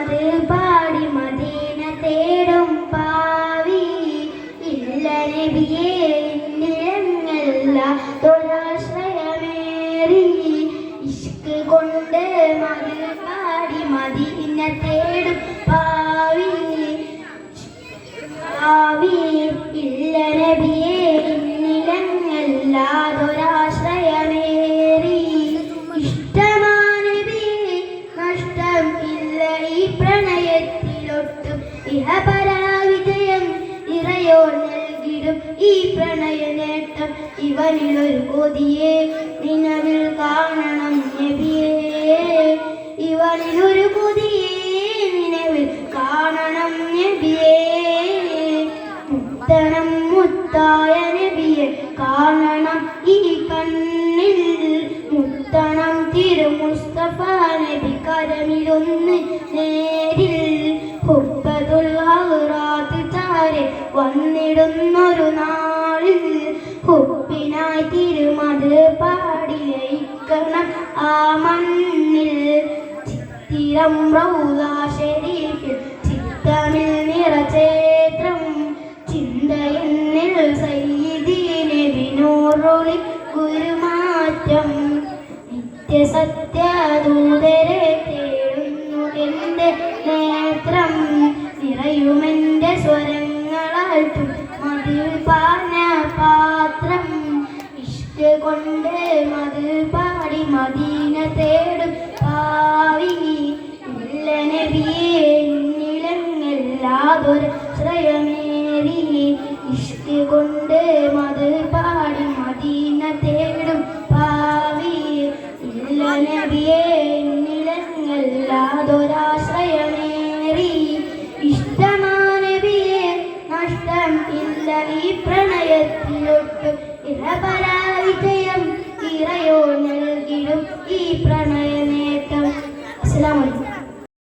മത് പാടി മദീന തേടും പാവി. ഇല്ല നബിയേ എന്നിലങ്ങല്ല തൊരാശ്രയമേറി ഇഷ്ക് കൊണ്ട് മത് പാടി മദീന തേടും പാവി. പാവി ഇല്ല നബിയേ പ്രണയത്തിലൊട്ടും ഇഹപരാവിജയം ഇറയോ നൽകിടും ഈ പ്രണയ നേട്ടം. ഇവനിലൊരു കൊതിയെ നിലവിൽ കാണണം നബിയേ. ഇവനിലൊരു കൊതിയെ നിലവിൽ കാണണം നബിയേ. മുത്തണം മുത്തായ നബിയെ കാണണം ഈ കണ്ണിൽ. മുത്തണം തിരുമുസ്തഫ നബി കരമിലൊന്ന് വന്നിടുന്നൊരു നാളിൽ ഹുപ്പിനായി തിരുമത് പാടി ആ മണ്ണിൽ. ചിത്തിരം പ്രൗദാശരി ചിത്തമിൽ നിറചേത്രം. ചിന്തയെന്നിൽ സൈദീനെ വിനോറൊളി ഗുരുമാറ്റം. നിത്യസത്യദൂതരെ തേടുന്നു എന്റെ നേത്രം. നിറയുമെന്റെ സ്വരങ്ങളാൽ മതിൽ പാന പാത്രം ഇഷ്ട കൊണ്ട് മതിൽ പാടി മദീന തേടും പാവി ഇല്ല നബിയേ നിലങ്ങല്ലാതൊരു ശ്രയമേറി. ഇഷ്ട കൊണ്ട് മതിൽ പാടി മദീന തേടും പാവി ഇല്ല നബിയേ നിലങ്ങല്ലാതൊരാശ്രയമേറി করতে